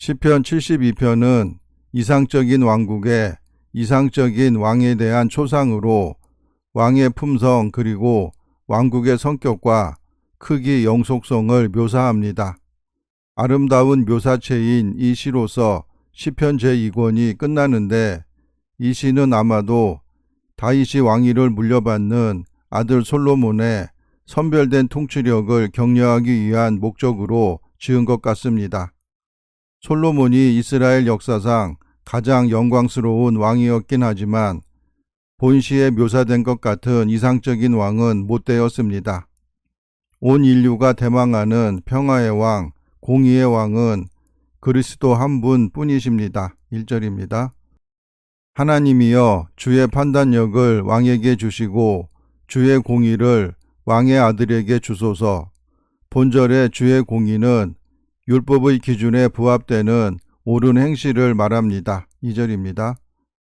시편 72편은 이상적인 왕국의 이상적인 왕에 대한 초상으로 왕의 품성 그리고 왕국의 성격과 크기 영속성을 묘사합니다. 아름다운 묘사체인 이 시로서 시편 제2권이 끝나는데 이 시는 아마도 다윗이 왕위를 물려받는 아들 솔로몬의 선별된 통치력을 격려하기 위한 목적으로 지은 것 같습니다. 솔로몬이 이스라엘 역사상 가장 영광스러운 왕이었긴 하지만 본시에 묘사된 것 같은 이상적인 왕은 못 되었습니다. 온 인류가 대망하는 평화의 왕, 공의의 왕은 그리스도 한 분 뿐이십니다. 1절입니다. 하나님이여 주의 판단력을 왕에게 주시고 주의 공의를 왕의 아들에게 주소서. 본절의 주의 공의는 율법의 기준에 부합되는 옳은 행실을 말합니다. 2절입니다.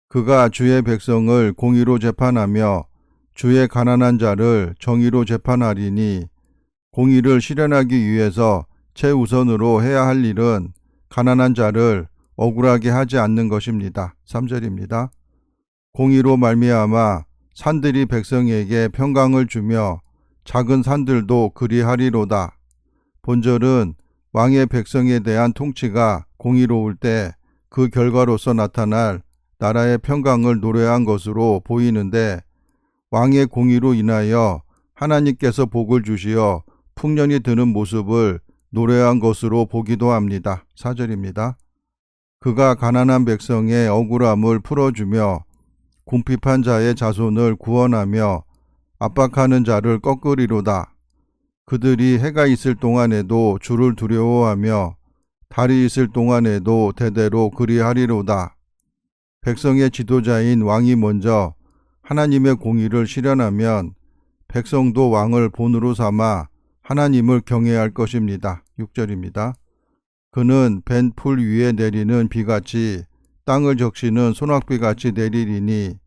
그가 주의 백성을 공의로 재판하며 주의 가난한 자를 정의로 재판하리니 공의를 실현하기 위해서 최우선으로 해야 할 일은 가난한 자를 억울하게 하지 않는 것입니다. 3절입니다. 공의로 말미암아 산들이 백성에게 평강을 주며 작은 산들도 그리하리로다. 본절은 왕의 백성에 대한 통치가 공의로울 때 그 결과로서 나타날 나라의 평강을 노래한 것으로 보이는데 왕의 공의로 인하여 하나님께서 복을 주시어 풍년이 드는 모습을 노래한 것으로 보기도 합니다. 4절입니다. 그가 가난한 백성의 억울함을 풀어주며 궁핍한 자의 자손을 구원하며 압박하는 자를 꺾으리로다. 그들이 해가 있을 동안에도 주를 두려워하며 달이 있을 동안에도 대대로 그리하리로다. 백성의 지도자인 왕이 먼저 하나님의 공의를 실현하면 백성도 왕을 본으로 삼아 하나님을 경외할 것입니다. 6절입니다. 그는 벤풀 위에 내리는 비같이 땅을 적시는 소낙비같이 내리리니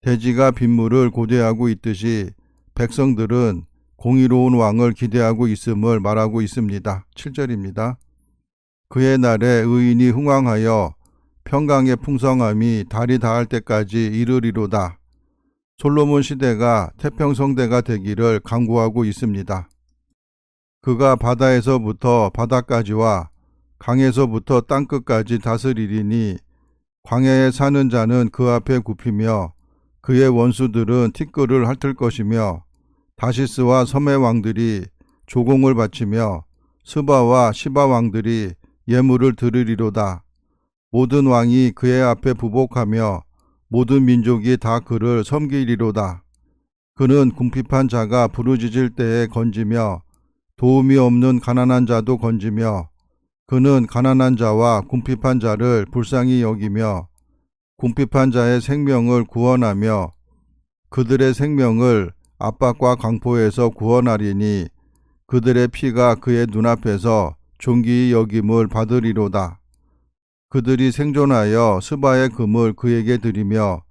대지가 빗물을 고대하고 있듯이 백성들은 공의로운 왕을 기대하고 있음을 말하고 있습니다. 7절입니다. 그의 날에 의인이 흥왕하여 평강의 풍성함이 달이 닿을 때까지 이르리로다. 솔로몬 시대가 태평성대가 되기를 강구하고 있습니다. 그가 바다에서부터 바다까지와 강에서부터 땅끝까지 다스리리니 광야에 사는 자는 그 앞에 굽히며 그의 원수들은 티끌을 핥을 것이며 다시스와 섬의 왕들이 조공을 바치며 스바와 시바 왕들이 예물을 드리리로다. 모든 왕이 그의 앞에 부복하며 모든 민족이 다 그를 섬기리로다. 그는 궁핍한 자가 부르짖을 때에 건지며 도움이 없는 가난한 자도 건지며 그는 가난한 자와 궁핍한 자를 불쌍히 여기며 궁핍한 자의 생명을 구원하며 그들의 생명을 압박과 강포에서 구원하리니 그들의 피가 그의 눈앞에서 존귀히 여김을 받으리로다. 그들이 생존하여 스바의 금을 그에게 드리며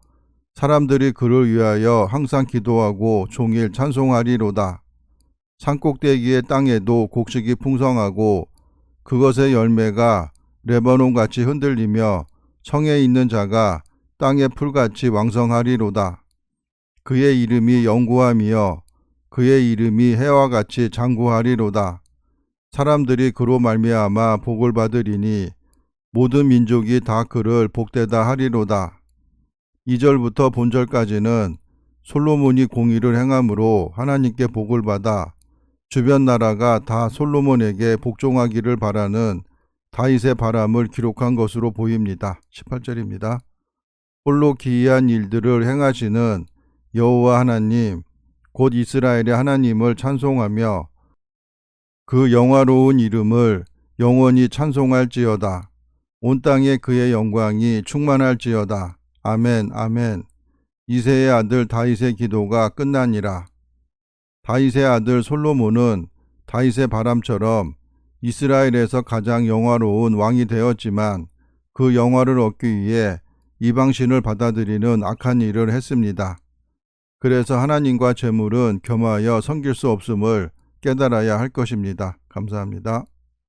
사람들이 그를 위하여 항상 기도하고 종일 찬송하리로다. 산꼭대기의 땅에도 곡식이 풍성하고 그것의 열매가 레바논 같이 흔들리며 성에 있는 자가 땅의 풀같이 왕성하리로다. 그의 이름이 영구함이여 그의 이름이 해와 같이 장구하리로다. 사람들이 그로 말미암아 복을 받으리니 모든 민족이 다 그를 복되다 하리로다. 2절부터 본절까지는 솔로몬이 공의를 행함으로 하나님께 복을 받아 주변 나라가 다 솔로몬에게 복종하기를 바라는 다윗의 바람을 기록한 것으로 보입니다. 18절입니다. 홀로 기이한 일들을 행하시는 여호와 하나님 곧 이스라엘의 하나님을 찬송하며 그 영화로운 이름을 영원히 찬송할지어다. 온 땅에 그의 영광이 충만할지어다. 아멘, 아멘. 이세의 아들 다윗의 기도가 끝나니라. 다윗의 아들 솔로몬은 다윗의 바람처럼 이스라엘에서 가장 영화로운 왕이 되었지만 그 영화를 얻기 위해 이방신을 받아들이는 악한 일을 했습니다. 그래서 하나님과 재물은 겸하여 섬길 수 없음을 깨달아야 할 것입니다. 감사합니다.